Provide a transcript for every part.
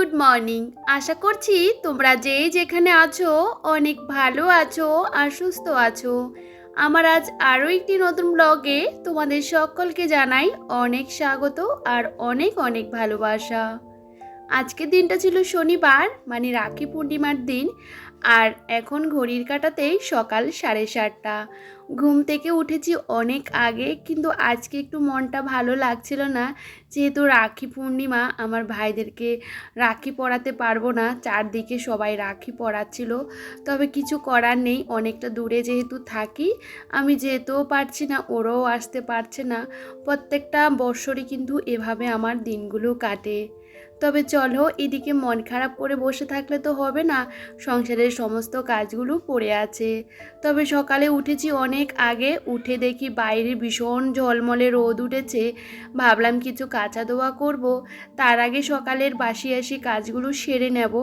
Good morning আশা করছি তোমরা যে যেখানে আছো অনেক ভালো আছো আর সুস্থ আছো। আমার আজ আরও একটি নতুন ব্লগে তোমাদের সকলকে জানাই অনেক স্বাগত আর অনেক অনেক ভালোবাসা। আজকের দিনটা ছিল শনিবার মানে রাখি পূর্ণিমার দিন। আর এখন ঘড়ির কাটাতেই সকাল সাড়ে সাতটা। ঘুম থেকে উঠেছি অনেক আগে, কিন্তু আজকে একটু মনটা ভালো লাগছিল না। যেহেতু রাখি পূর্ণিমা, আমার ভাইদেরকে রাখি পরাতে পারব না, চারদিকে সবাই রাখি পরাচ্ছিল। তবে কিছু করার নেই, অনেকটা দূরে যেহেতু থাকি, আমি যেতেও পারছি না, ওরাও আসতে পারছে না। প্রত্যেকটা বৎসরই কিন্তু এভাবে আমার দিনগুলো কাটে। তবে চলো এদিকে মন খারাপ করে বসে থাকলে তো হবে না। সংসারের সমস্ত কাজগুলো পড়ে আছে। তবে সকালে উঠেছি অনেক আগে, উঠে দেখি বাইরে ভীষণ ঝলমলে রোদ উঠেছে। ভাবলাম কিছু কাঁচা দোয়া করব। তার আগে সকালের বাসি আসি কাজগুলো সেরে নেব,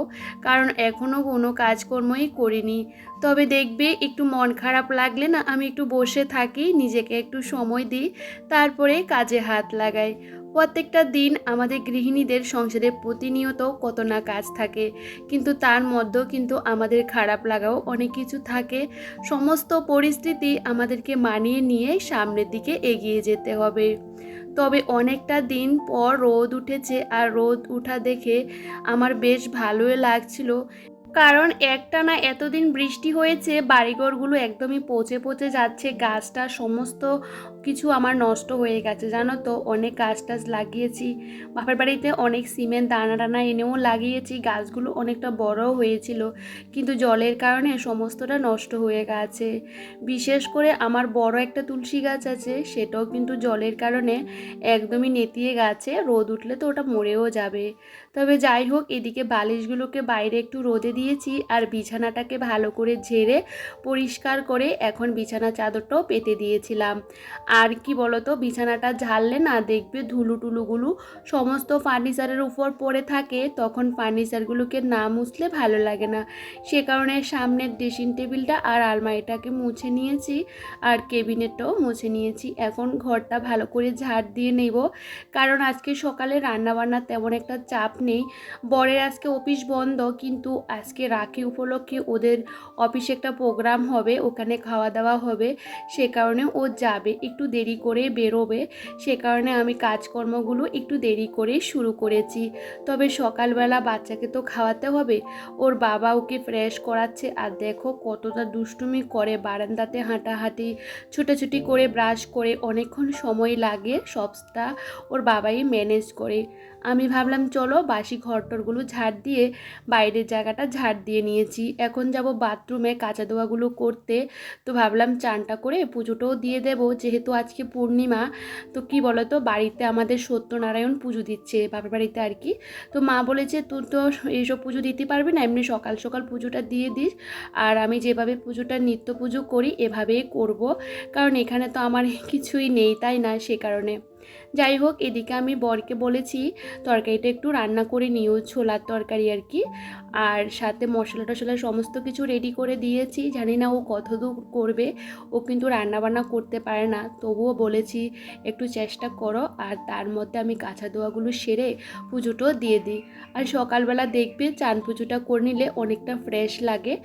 কারণ এখনও কোনো কাজকর্মই করিনি। তবে দেখবে একটু মন খারাপ লাগলে না আমি একটু বসে থাকি, নিজেকে একটু সময় দিই, তারপরে কাজে হাত লাগাই। প্রত্যেকটা দিন আমাদের গৃহিণীদের সংসারে প্রতিনিয়ত কত না কাজ থাকে। কিন্তু তার মধ্যেও কিন্তু আমাদের খারাপ লাগাও অনেক কিছু থাকে। সমস্ত পরিস্থিতি আমাদেরকে মানিয়ে নিয়ে সামনের দিকে এগিয়ে যেতে হবে। তবে অনেকটা দিন পর রোদ উঠেছে আর রোদ উঠা দেখে আমার বেশ ভালোই লাগছিল। কারণ একটা না এতদিন বৃষ্টি হয়েছে, বাড়িঘরগুলো একদমই পচে পচে যাচ্ছে, গাছটা সমস্ত কিছু আমার নষ্ট হয়ে গেছে, জানো তো? অনেক গাছ টাছ লাগিয়েছি। বাপের বাড়িতে অনেক সিমেন্ট, দানা টানা এনেও লাগিয়েছি, গাছগুলো অনেকটা বড়ও হয়েছিল, কিন্তু জলের কারণে সমস্তটা নষ্ট হয়ে গেছে। বিশেষ করে আমার বড় একটা তুলসী গাছ আছে, সেটাও কিন্তু জলের কারণে একদমই নেতিয়ে গেছে, রোদ উঠলে তো ওটা মরেও যাবে। তবে যাই হোক, এদিকে বালিশগুলোকে বাইরে একটু রোদে দিয়েছি, আর বিছানাটাকে ভালো করে ঝেড়ে পরিষ্কার করে এখন বিছানা চাদরটাও পেতে দিয়েছিলাম। আর কি বলতো, বিছানাটা ঝাড়লে না দেখবে ধুলু টুলুগুলো সমস্ত ফার্নিচারের উপর পড়ে থাকে, তখন ফার্নিচারগুলোকে না মুছলে ভালো লাগে না। সে কারণে সামনের ড্রেসিং টেবিলটা আর আলমারিটাকে মুছে নিয়েছি, আর কেবিনেটটাও মুছে নিয়েছি। এখন ঘরটা ভালো করে ঝাড় দিয়ে নেব, কারণ আজকে সকালে রান্নাবান্নার তেমন একটা চাপ নেই। বরের আজকে অফিস বন্ধ, কিন্তু আজকে রাখি উপলক্ষে ওদের অফিসে একটা প্রোগ্রাম হবে, ওখানে খাওয়া দাওয়া হবে, সে কারণে ও যাবে। একটু দেরি করে বেরোবে, সে কারণে আমি কাজকর্মগুলো একটু দেরি করে শুরু করেছি। তবে সকালবেলা বাচ্চাকে তো খাওয়াতে হবে, ওর বাবা ওকে ফ্রেশ করাচ্ছে। আর দেখো কতটা দুষ্টুমি করে বারান্দাতে হাঁটাহাঁটি, ছুটাছুটি করে ব্রাশ করে, অনেকক্ষণ সময় লাগে সবটা ওর বাবাই ম্যানেজ করে। আমি ভাবলাম, চলো বাসি ঘরটরগুলো ঝাড় দিয়ে, বাইরের জায়গাটা ঝাড় দিয়ে নিয়েছি। এখন যাব বাথরুমে কাঁচা দোয়াগুলো করতে। তো ভাবলাম চানটা করে পুজোটাও দিয়ে দেবো, যেহেতু আজকে পূর্ণিমা। তো কি বলো তো বাড়িতে আমাদের সত্যনারায়ণ পুজো দিচ্ছে বাবার বাড়িতে আর কি। তো মা বলেছে, তুই তো এইসব পুজো দিতে পারবি না, এমনি সকাল সকাল পুজোটা দিয়ে দিস। আর আমি যেভাবে পুজোটা, নিত্য পুজো করি, এভাবেই করব। কারণ এখানে তো আমার কিছুই নেই, তাই না? সে কারণে। যাই হোক, এদিকে আমি বরকে বলেছি, তরকারিটা একটু রান্না করে নিও, ছোলার তরকারি আর কি। আর সাথে মশলা টশলা সমস্ত কিছু রেডি করে দিয়েছি। জানি না ও কত দূর করবে, ও কিন্তু রান্না বান্না করতে পারে না। তবুও বলেছি, একটু চেষ্টা করো, আর তার মধ্যে আমি কাঁচা দোয়াগুলো সেরে পুজোটাও দিয়ে দিই। আর সকালবেলা দেখবে চান পুজোটা করে নিলে অনেকটা ফ্রেশ লাগে।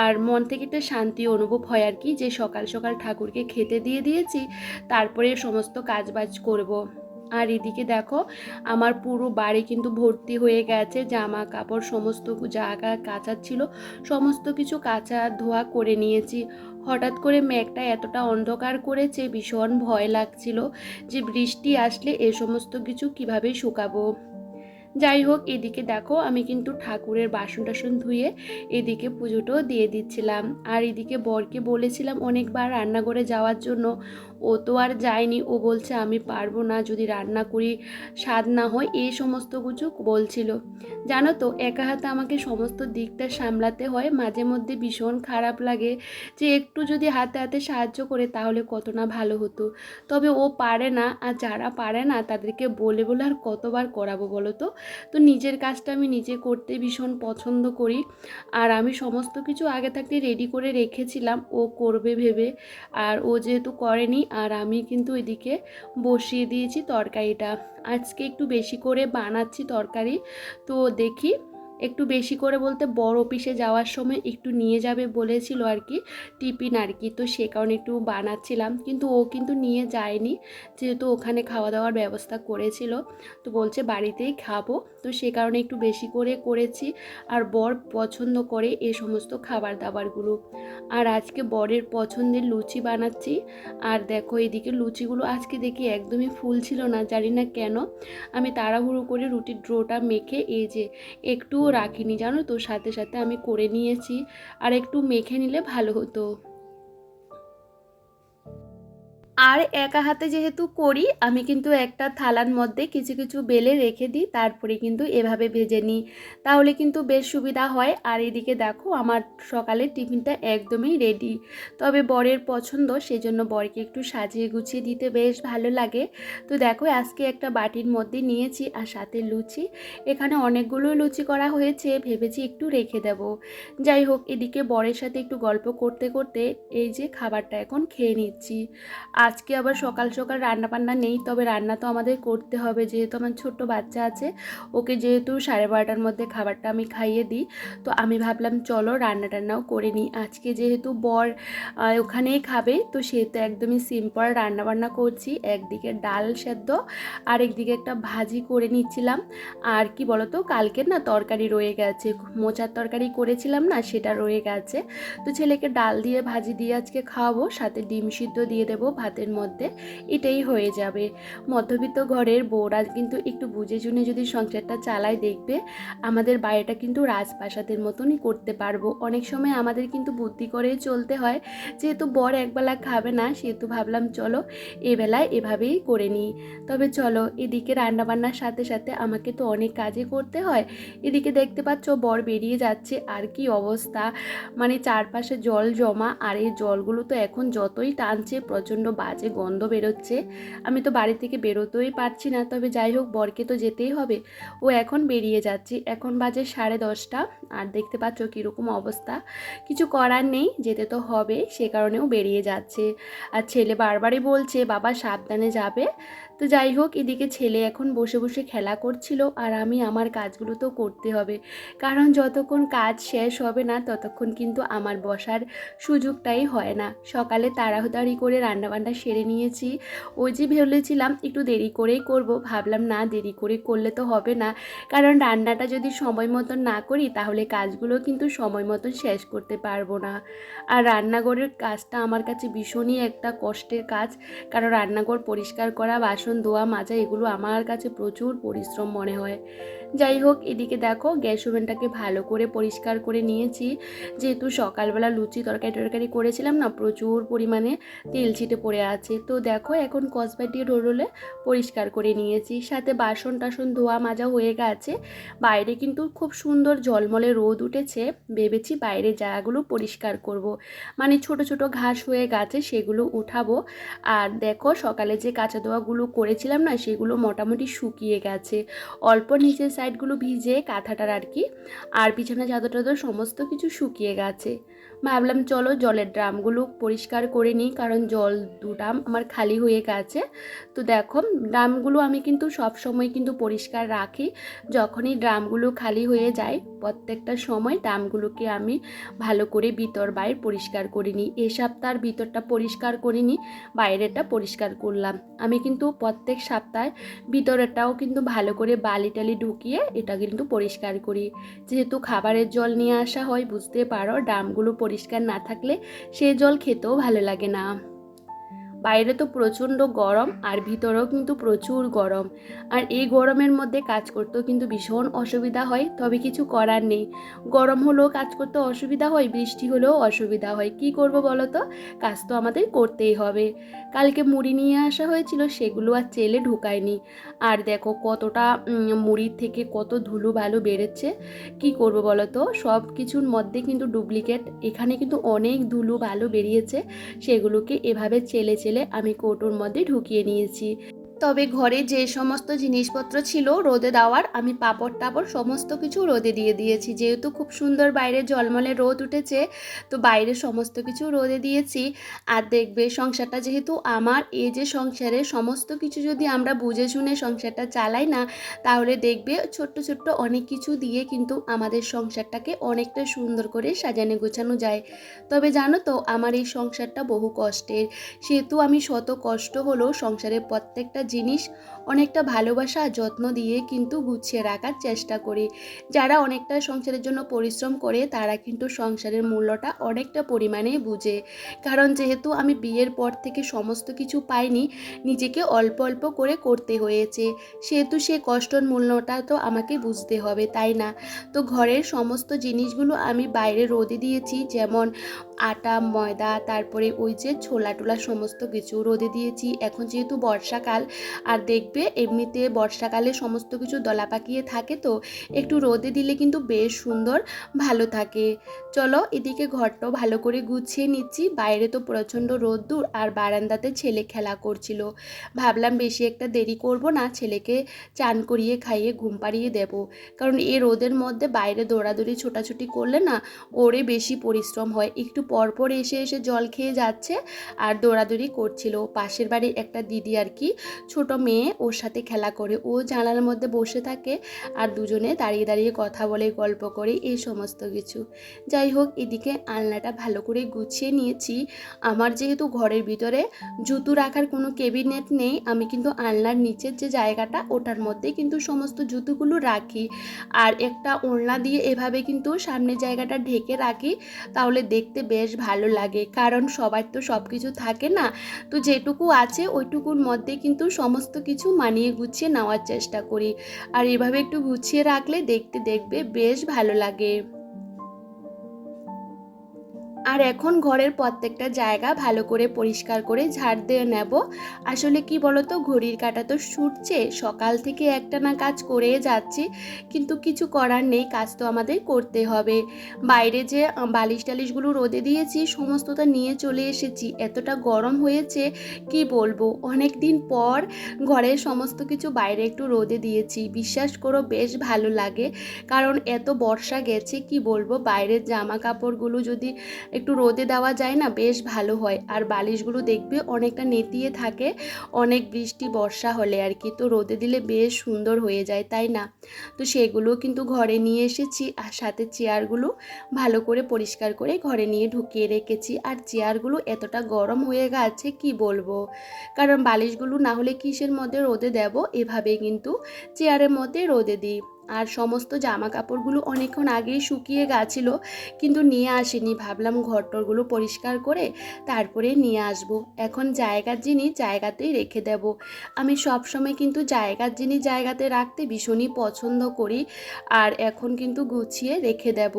আর মন থেকে একটা শান্তি অনুভব হয় আর কি, যে সকাল সকাল ঠাকুরকে খেতে দিয়ে দিয়েছি, তারপরে সমস্ত কাজবাজ করব। আর এদিকে দেখো, আমার পুরো বাড়ি কিন্তু ভর্তি হয়ে গেছে, জামা কাপড় সমস্ত জায়গা কাঁচা ছিল, সমস্ত কিছু কাঁচা ধোয়া করে নিয়েছি। হঠাৎ করে মেঘটা এতটা অন্ধকার করেছে, ভীষণ ভয় লাগছিল যে বৃষ্টি আসলে এ সমস্ত কিছু কীভাবে শুকাবো। যাই হোক, এদিকে দেখো, আমি কিন্তু ঠাকুরের বাসন টাসন ধুয়ে এদিকে পুজোটাও দিয়ে দিচ্ছিলাম। আর এদিকে বরকে বলেছিলাম অনেকবার রান্নাঘরে যাওয়ার জন্য ও তো আর যায়নি। ও বলছে, আমি পারব না যদি রান্না করি, স্বাদ না হয়। এই সমস্ত কিছু বলছিল। জানো তো, একা হাতে আমাকে সমস্ত দিকটা সামলাতে হয়। মাঝে মধ্যে ভীষণ খারাপ লাগে যে একটু যদি হাতে হাতে সাহায্য করে তাহলে কত না ভালো হতো। তবে ও পারে না, আর যারা পারে না তাদেরকে বলে বলে আর কতবার করাবো বলো তো? তো নিজের কাজটা আমি নিজে করতে ভীষণ পছন্দ করি। আর আমি সমস্ত কিছু আগে থাকতে রেডি করে রেখেছিলাম। ও করবে ভেবে। আর ও যেহেতু করেনি আর আমি কিন্তু এদিকে বসিয়ে দিয়েছি তরকারিটা। আজকে একটু বেশি করে বানাচ্ছি তরকারি। তো দেখি একটু বেশি করে বলতে বড় অফিসে যাওয়ার সময় একটু নিয়ে যাবে বলেছিল আর কি, টিফিন আর কি। তো সে কারণে একটু বানাচ্ছিলাম, কিন্তু ও কিন্তু নিয়ে যায়নি। যেহেতু ওখানে খাওয়া দাওয়ার ব্যবস্থা করেছিল, তো বলছে বাড়িতেই খাব। তো সে কারণে একটু বেশি করে করেছি, আর বর পছন্দ করে এ সমস্ত খাবার দাবারগুলো। আর আজকে বরের পছন্দের লুচি বানাচ্ছি। আর দেখো এদিকে লুচিগুলো আজকে দেখি একদমই ফুল ছিল না, জানি না কেন। আমি তাড়াহুড়ো করে রুটির ড্রোটা মেখে এই যে একটুও রাখিনি জানো তো? সাথে সাথে আমি করে নিয়েছি। আর একটু মেখে নিলে ভালো হতো। আর একা হাতে যেহেতু করি, আমি কিন্তু একটা থালার মধ্যে কিছু কিছু বেলে রেখে দিই, তারপরে কিন্তু এভাবে ভেজে নিই। তাহলে কিন্তু বেশ সুবিধা হয়। আর এদিকে দেখো, আমার সকালের টিফিনটা একদমই রেডি তবে বরের পছন্দ, সেজন্য বরকে একটু সাজিয়ে গুছিয়ে দিতে বেশ ভালো লাগে। তো দেখো, আজকে একটা বাটির মধ্যে নিয়েছি আর সাথে লুচি। এখানে অনেকগুলো লুচি করা হয়েছে, ভেবেছি একটু রেখে দেব। যাই হোক, এদিকে বরের সাথে একটু গল্প করতে করতে এই যে খাবারটা এখন খেয়ে নিচ্ছি। আজকে আবার সকাল সকাল রান্না বান্না নেই, তবে রান্না তো আমাদের করতে হবে। যেহেতু আমার ছোট্ট বাচ্চা আছে, ওকে যেহেতু সাড়ে বারোটার মধ্যে খাবারটা আমি খাইয়ে দিই, তো আমি ভাবলাম চলো রান্না টান্নাও করে নিই। আজকে যেহেতু বর ওখানেই খাবে, তো সেহেতু একদমই সিম্পল রান্না বান্না করছি। একদিকে ডাল সেদ্ধ আর একদিকে একটা ভাজি করে নিচ্ছিলাম। আর কি বলতো, কালকে না তরকারি রয়ে গেছে। মোচার তরকারি করেছিলাম না, সেটা রয়ে গেছে। তো ছেলেকে ডাল দিয়ে ভাজি দিয়ে আজকে খাওয়াবো, সাথে ডিম সিদ্ধ দিয়ে দেবো ভাতের মধ্যে এটাই হয়ে যাবে। মধ্যবিত্ত ঘরের বউরা কিন্তু একটু বুঝে শুনে যদি সংসারটা চালায় দেখবে, আমাদের বাড়িটা কিন্তু রাজপ্রাসাদের মতনই করতে পারব। অনেক সময় আমাদের কিন্তু বুদ্ধি করেই চলতে হয়, যেহেতু বর একবেলা খাবে না, সেহেতু ভাবলাম চলো এবেলায় এভাবেই করে নিই। তবে চলো, এদিকে রান্নাবান্নার সাথে সাথে আমাকে তো অনেক কাজে করতে হয়। এদিকে দেখতে পাচ্ছ বর বেরিয়ে যাচ্ছে, আর কি অবস্থা? মানে চারপাশে জল জমা, আর এই জলগুলো তো এখন যতই টানছে, প্রচণ্ড বাজে গন্ধ বেরোচ্ছে। আমি তো বাড়ি থেকে বেরোতেই পারছি না, তবে যাই হোক, বরকে তো যেতেই হবে। ও এখন বেরিয়ে যাচ্ছি। এখন বাজে সাড়ে দশটা। আর দেখতে পাচ্ছ কীরকম অবস্থা। কিছু করার নেই, যেতে তো হবে। সে কারণেও বেরিয়ে যাচ্ছে। আর ছেলে বারবারই বলছে, বাবা, সাবধানে যাবে। তো যাই হোক, এদিকে ছেলে এখন বসে বসে খেলা করছিল আর আমি আমার কাজগুলো তো করতে হবে। কারণ যতক্ষণ কাজ শেষ হবে না, ততক্ষণ কিন্তু আমার বসার সুযোগটাই হয় না। সকালে তাড়াহুড়ি করে রান্নাবান্না সেরে নিয়েছি। ওই যে ভেবেছিলাম একটু দেরি করেই করব, ভাবলাম না দেরি করে করলে তো হবে না। কারণ রান্নাটা যদি সময় মতন না করি, তাহলে কাজগুলো কিন্তু সময় মতন শেষ করতে পারব না। আর রান্নাঘরের কাজটা আমার কাছে ভীষণই একটা কষ্টের কাজ। কারণ রান্নাঘর পরিষ্কার করা, বাসন ধোয়া মাজা এগুলো আমার কাছে প্রচুর পরিশ্রম মনে হয়। যাই হোক, এদিকে দেখো, গ্যাস ওভেনটাকে ভালো করে পরিষ্কার করে নিয়েছি। যেহেতু সকালবেলা লুচি তরকারি টরকারি করেছিলাম না, প্রচুর পরিমাণে তেল ছিটে পড়ে আছে। তো দেখো, এখন কসবা দিয়ে রোলে পরিষ্কার করে নিয়েছি। সাথে বাসন টাসন ধোয়া মাজা হয়ে গেছে। বাইরে কিন্তু খুব সুন্দর জলমলে রোদ উঠেছে। ভেবেছি বাইরে জায়গাগুলো পরিষ্কার করব। মানে ছোট ছোট ঘাস হয়ে গেছে, সেগুলো উঠাবো। আর দেখো, সকালে যে কাঁচা দোয়াগুলো করেছিলাম না, সেগুলো মোটামুটি শুকিয়ে গেছে। অল্প নিচের সাইডগুলো ভিজে কাঁথাটার আর কি, আর পিছনে চাদর টাদর সমস্ত কিছু শুকিয়ে গেছে। ভাবলাম, চলো জলের ড্রামগুলো পরিষ্কার করে নিই, কারণ জল দু ড্রাম আমার খালি হয়ে গেছে। তো দেখো, ড্রামগুলো আমি কিন্তু সব সময় কিন্তু পরিষ্কার রাখি, যখনই ড্রামগুলো খালি হয়ে যায়। প্রত্যেকটা সময় ড্রামগুলোকে আমি ভালো করে ভিতর বাইরে পরিষ্কার করে নিই। এ সপ্তাহের ভিতরটা পরিষ্কার করে নিই বাইরেটা পরিষ্কার করলাম। আমি কিন্তু প্রত্যেক সপ্তাহে ভিতরেরটাও কিন্তু ভালো করে বালি টালি ঢুকিয়ে এটা কিন্তু পরিষ্কার করি। যেহেতু খাবারের জল নিয়ে আসা হয়, বুঝতে পারো ড্রামগুলো পরিষ্কার না থাকলে সে জল খেতেও ভালো লাগে না। বাইরে তো প্রচণ্ড গরম আর ভিতরেও কিন্তু প্রচুর গরম। আর এই গরমের মধ্যে কাজ করতেও কিন্তু ভীষণ অসুবিধা হয়, তবে কিছু করার নেই। গরম হলেও কাজ করতে অসুবিধা হয়, বৃষ্টি হলেও অসুবিধা হয়। কি করব বলো তো? কাজ তো আমাদের করতেই হবে। কালকে মুড়ি নিয়ে আসা হয়েছিল, সেগুলো আর চেলে ঢুকায়নি। আর দেখো কতটা মুড়ির থেকে কত ধুলো ভালো বেড়েছে কি করব বলো তো? সব কিছুর মধ্যে কিন্তু ডুপ্লিকেট। এখানে কিন্তু অনেক ধুলো ভালো বেরিয়েছে, সেগুলোকে এভাবে চেলে চেলে আমি কৌটোর মধ্যে ঢুকিয়ে নিয়েছি। তবে ঘরে যে সমস্ত জিনিসপত্র ছিল রোদে দেওয়ার, আমি পাপড় টাপড় সমস্ত কিছু রোদে দিয়ে দিয়েছি। যেহেতু খুব সুন্দর বাইরে জলমলে রোদ উঠেছে, তো বাইরে সমস্ত কিছু রোদে দিয়েছি। আর দেখবে সংসারটা যেহেতু আমার, এই যে সংসারে সমস্ত কিছু যদি আমরা বুঝে শুনে সংসারটা চালাই না, তাহলে দেখবে ছোট্ট ছোট্ট অনেক কিছু দিয়ে কিন্তু আমাদের সংসারটাকে অনেকটা সুন্দর করে সাজানো গোছানো যায়। তবে জানো তো, আমার এই সংসারটা বহু কষ্টের। সেহেতু আমি শত কষ্ট হলেও সংসারের প্রত্যেকটা জিনিস অনেকটা ভালোবাসা আর যত্ন দিয়ে কিন্তু গুছিয়ে রাখার চেষ্টা করি। যারা অনেকটা সংসারের জন্য পরিশ্রম করে, তারা কিন্তু সংসারের মূল্যটা অনেকটা পরিমাণে বুঝে। কারণ যেহেতু আমি বিয়ের পর থেকে সমস্ত কিছু পাইনি, নিজেকে অল্প অল্প করে করতে হয়েছে। সেহেতু সে কষ্টর মূল্যটা তো আমাকে বুঝতে হবে, তাই না? তো ঘরের সমস্ত জিনিসগুলো আমি বাইরে রোদে দিয়েছি, যেমন আটা, ময়দা, তারপরে ওই যে ছোলা টোলা সমস্ত কিছু রোদে দিয়েছি। এখন যেহেতু বর্ষাকাল, আর দেখবে এমনিতে বর্ষাকালে সমস্ত কিছু দলা পাকিয়ে থাকে তো, একটু রোদে দিলে কিন্তু বেশ সুন্দর, ভালো থাকে। চলো এদিকে ঘরটাও ভালো করে গুছিয়ে নিচ্ছি। বাইরে তো প্রচণ্ড রোদ্দুর আর বারান্দাতে ছেলে খেলা করছিল। ভাবলাম বেশি একটা দেরি করব না, ছেলেকে চান করিয়ে খাইয়ে ঘুম পাড়িয়ে দেব। কারণ এ রোদের মধ্যে বাইরে দৌড়াদৌড়ি ছোটাছুটি করলে না, ওরে বেশি পরিশ্রম হয়। একটু পরপর এসে এসে জল খেয়ে যাচ্ছে, আর দৌড়াদৌড়ি করছিল। পাশের বাড়ির একটা দিদি আর কি, ছোট মেয়ে ওর সাথে খেলা করে। ও জানালার মধ্যে বসে থাকে আর দুজনে দাঁড়িয়ে দাঁড়িয়ে কথা বলে, গল্প করে এই সমস্ত কিছু। যাই হোক, এদিকে আলনাটা ভালো করে গুছিয়ে নিয়েছি। আমার যেহেতু ঘরের ভিতরে জুতো রাখার কোনো কেবিনেট নেই, আমি কিন্তু আলনার নিচের যে জায়গাটা, ওটার মধ্যে কিন্তু সমস্ত জুতোগুলো রাখি। আর একটা ওড়না দিয়ে এভাবে কিন্তু সামনের জায়গাটা ঢেকে রাখি, তাহলে দেখতে বেশ ভালো লাগে। কারণ সবার তো সব কিছু থাকে না, তো যেটুকু আছে, ওইটুকুর মধ্যে কিন্তু সমস্ত কিছু মানিয়ে গুছিয়ে নেওয়ার চেষ্টা করি। আর এভাবে একটু গুছিয়ে রাখলে দেখতে দেখবে বেশ ভালো লাগে। আর এখন ঘরের প্রত্যেকটা জায়গা ভালো করে পরিষ্কার করে ঝাড় দিয়ে নেব। আসলে কি বলতো, ঘড়ির কাটা তো ছুটছে সকাল থেকে একটা না কাজ করে যাচ্ছি, কিন্তু কিছু করার নেই, কাজ তো আমাদের করতে হবে। বাইরে যে বালিশ টালিশগুলো রোদে দিয়েছি, সমস্তটা নিয়ে চলে এসেছি। এতটা গরম হয়েছে, কি বলব? অনেক দিন পর ঘরের সমস্ত কিছু বাইরে একটু রোদে দিয়েছি। বিশ্বাস করো, বেশ ভালো লাগে। কারণ এত বর্ষা গেছে, কি বলব? বাইরের জামা কাপড়গুলো যদি একটু রোদে দেওয়া যায় না, বেশ ভালো হয়। আর বালিশগুলো দেখবে অনেকটা নেতিয়ে থাকে, অনেক বৃষ্টি, বর্ষা হলে আর কি। তো রোদে দিলে বেশ সুন্দর হয়ে যায়, তাই না? তো সেগুলো কিন্তু ঘরে নিয়ে এসেছি আর সাথে চেয়ারগুলো ভালো করে পরিষ্কার করে ঘরে নিয়ে ঢুকিয়ে রেখেছি। আর চেয়ারগুলো এতটা গরম হয়ে গেছে, কি বলব? কারণ বালিশগুলো না হলে কিসের মধ্যে রোদে দেব? এভাবে কিন্তু চেয়ারের মধ্যে রোদে দিই। আর সমস্ত জামা কাপড়গুলো অনেকক্ষণ আগেই শুকিয়ে গেছিল, কিন্তু নিয়ে আসিনি। ভাবলাম ঘরটরগুলো পরিষ্কার করে তারপরে নিয়ে আসব। এখন জায়গার জিনিস জায়গাতেই রেখে দেব। আমি সব সময় কিন্তু জায়গার জিনিস জায়গাতে রাখতে ভীষণই পছন্দ করি, আর এখন কিন্তু গুছিয়ে রেখে দেব।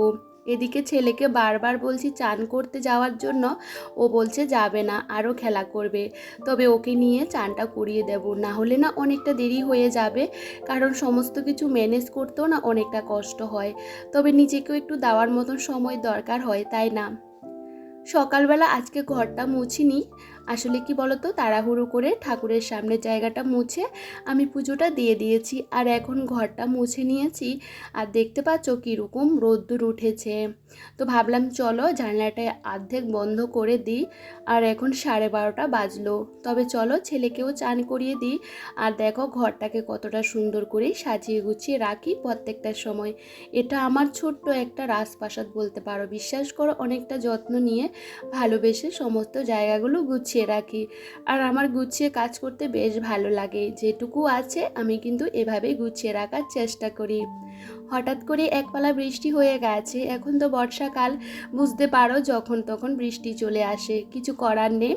এদিকে ছেলেকে বারবার বলছি চান করতে যাওয়ার জন্য, ও বলছে যাবে না, আরও খেলা করবে। তবে ওকে নিয়ে চানটা করিয়ে দেব, না হলে না অনেকটা দেরি হয়ে যাবে, কারণ সমস্ত কিছু ম্যানেজ করতেও না অনেকটা কষ্ট হয়। তবে নিজেকেও একটু দেওয়ার মতন সময় দরকার হয়, তাই না? সকালবেলা আজকে ঘরটা মুছিনি আসলে কি বলতো, তাড়াহুড়ো করে ঠাকুরের সামনের জায়গাটা মুছে আমি পুজোটা দিয়ে দিয়েছি। আর এখন ঘরটা মুছে নিয়েছি। আর দেখতে পাচ্ছ কীরকম রোদ্দুর উঠেছে। তো ভাবলাম চলো জানলাটা অর্ধেক বন্ধ করে দিই, আর এখন সাড়ে বারোটা বাজলো। তবে চলো ছেলেকেও চান করিয়ে দিই, আর দেখো ঘরটাকে কতটা সুন্দর করে সাজিয়ে গুছিয়ে রাখি প্রত্যেকটা সময়। এটা আমার ছোট্ট একটা রাজপ্রাসাদ বলতে পারো। বিশ্বাস করো, অনেকটা যত্ন নিয়ে ভালোবেসে সমস্ত জায়গাগুলো গুছিয়ে রাখি। আর আমার গুছিয়ে কাজ করতে বেশ ভালো লাগে। যেটুকু আছে, আমি কিন্তু এভাবেই গুছিয়ে রাখার চেষ্টা করি। হঠাৎ করে একপালা বৃষ্টি হয়ে গেছে। এখন তো বর্ষাকাল, বুঝতে পারো যখন তখন বৃষ্টি চলে আসে। কিছু করার নেই।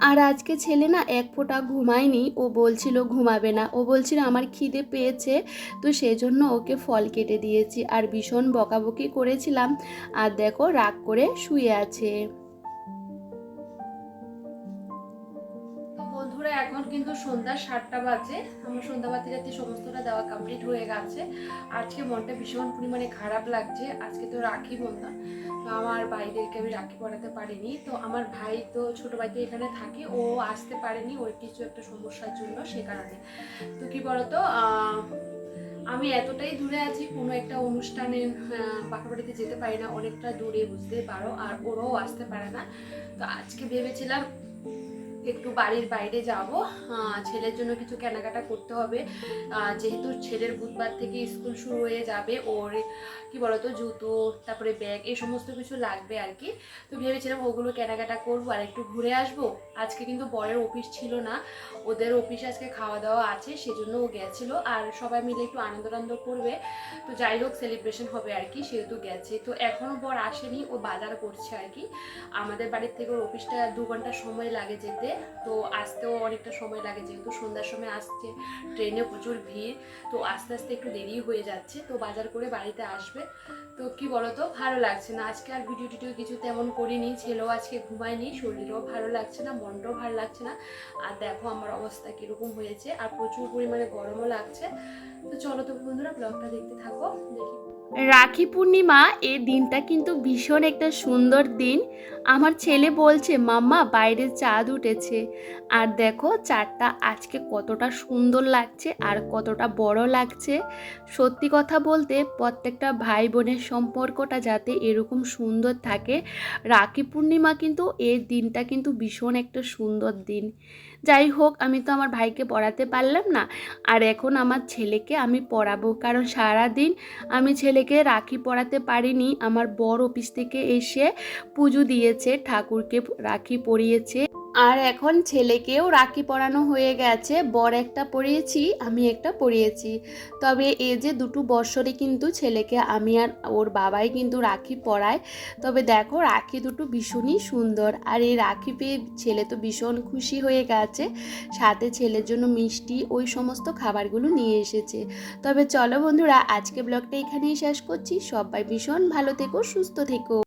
আর আজকে ছেলে না এক ফোঁটা ঘুমায়নি। ও বলছিল ঘুমাবে না। ও বলছিল আমার খিদে পেয়েছে, তো সেজন্য ওকে ফল কেটে দিয়েছি। আর ভীষণ বকাবকি করেছিলাম। আর দেখো রাগ করে শুয়ে আছে। কিন্তু সন্ধ্যা সাতটা বাজে। আমার সন্ধ্যা বাতি রাতে সমস্তটা দেওয়া কমপ্লিট হয়ে গেছে। আজকে মনটা ভীষণ পরিমাণে খারাপ লাগছে। আজকে তো রাখি বন্ধা। তো আমার ভাইদেরকে আমি রাখি পড়াতে পারিনি। তো আমার ভাই তো ছোটো ভাইতে এখানে থাকে। ও আসতে পারেনি। ওর কিছু একটা সমস্যার জন্য সে কারণে। তো কি বলতো আমি এতটাই দূরে আছি, কোনো একটা অনুষ্ঠানে বাড়িতে যেতে পারি না। অনেকটা দূরে বুঝতে পারো। আর ওরাও আসতে পারে না। তো আজকে ভেবেছিলাম একটু বাড়ির বাইরে যাব। ছেলের জন্য কিছু কেনাকাটা করতে হবে। যেহেতু ছেলের বুধবার থেকে স্কুল শুরু হয়ে যাবে, ওর, কি বলতো, জুতো, তারপরে ব্যাগ, এই সমস্ত কিছু লাগবে আর কি। তো ভেবেছিলাম ওগুলো কেনাকাটা করব আর একটু ঘুরে আসব। আজকে কিন্তু বরের অফিস ছিল না। ওদের অফিসে আজকে খাওয়া দাওয়া আছে, সেজন্য ও গেছিল। আর সবাই মিলে একটু আনন্দ আনন্দ করবে। তো যাই হোক সেলিব্রেশন হবে আর কি, সেহেতু গেছে। তো এখনও বর আসেনি, ও বাজার করছে আর কি। আমাদের বাড়ির থেকে ওর অফিসটা দু ঘণ্টা সময় লাগে যেতে। তো আসতেও অনেকটা সময় লাগে, যেহেতু সন্ধ্যার সময় আসছে। ট্রেনে প্রচুর ভিড়, তো আস্তে আস্তে একটু দেরি হয়ে যাচ্ছে। তো বাজার করে বাড়িতে আসবে। তো কি বলতো, ভালো লাগছে না। আজকে আর ভিডিও টিডিও কিছু তেমন করিনি, ছেলেও আজকে ঘুমায়নি, শরীরও ভালো লাগছে না মনটাও ভালো লাগছে না। আর দেখো আমার অবস্থা কীরকম হয়েছে, আর প্রচুর পরিমাণে গরমও লাগছে। তো চলো তো বন্ধুরা ব্লগটা দেখতে থাকো, দেখি। রাখি পূর্ণিমা এই দিনটা কিন্তু ভীষণ একটা সুন্দর দিন। আমার ছেলে বলছে, মাম্মা বাইরে চাঁদ উঠেছে। আর দেখো, চাঁদটা আজকে কতটা সুন্দর লাগছে আর কতটা বড় লাগছে। সত্যি কথা বলতে, প্রত্যেকটা ভাই বোনের সম্পর্কটা যাতে এরকম সুন্দর থাকে। রাখি পূর্ণিমা কিন্তু এই দিনটা কিন্তু ভীষণ একটা সুন্দর দিন। যাই হোক, আমি তো আমার ভাইকে পড়াতে পারলাম না। আর এখন আমার ছেলেকে আমি পড়াবো। কারণ সারা দিন আমি ছেলেকে রাখি পড়াতে পারিনি। আমার বড় অফিস থেকে এসে পুজো দিয়েছে, ঠাকুরকে রাখি পরিয়েছে। আর এখন ছেলেকেও রাখি পরানো হয়ে গেছে। বর একটা পরিয়েছি, আমি একটা পরিয়েছি। তবে এ যে দুটো বৎসরে কিন্তু ছেলেকে আমি আর ওর বাবাই কিন্তু রাখি পরায়। তবে দেখো, রাখি দুটো ভীষণই সুন্দর। আর এই রাখি পেয়ে ছেলে তো ভীষণ খুশি হয়ে গেছে। সাথে ছেলের জন্য মিষ্টি, ওই সমস্ত খাবারগুলো নিয়ে এসেছে। তবে চলো বন্ধুরা, আজকে ব্লগটা এখানেই শেষ করছি। সবাই ভীষণ ভালো থেকো, সুস্থ থেকো।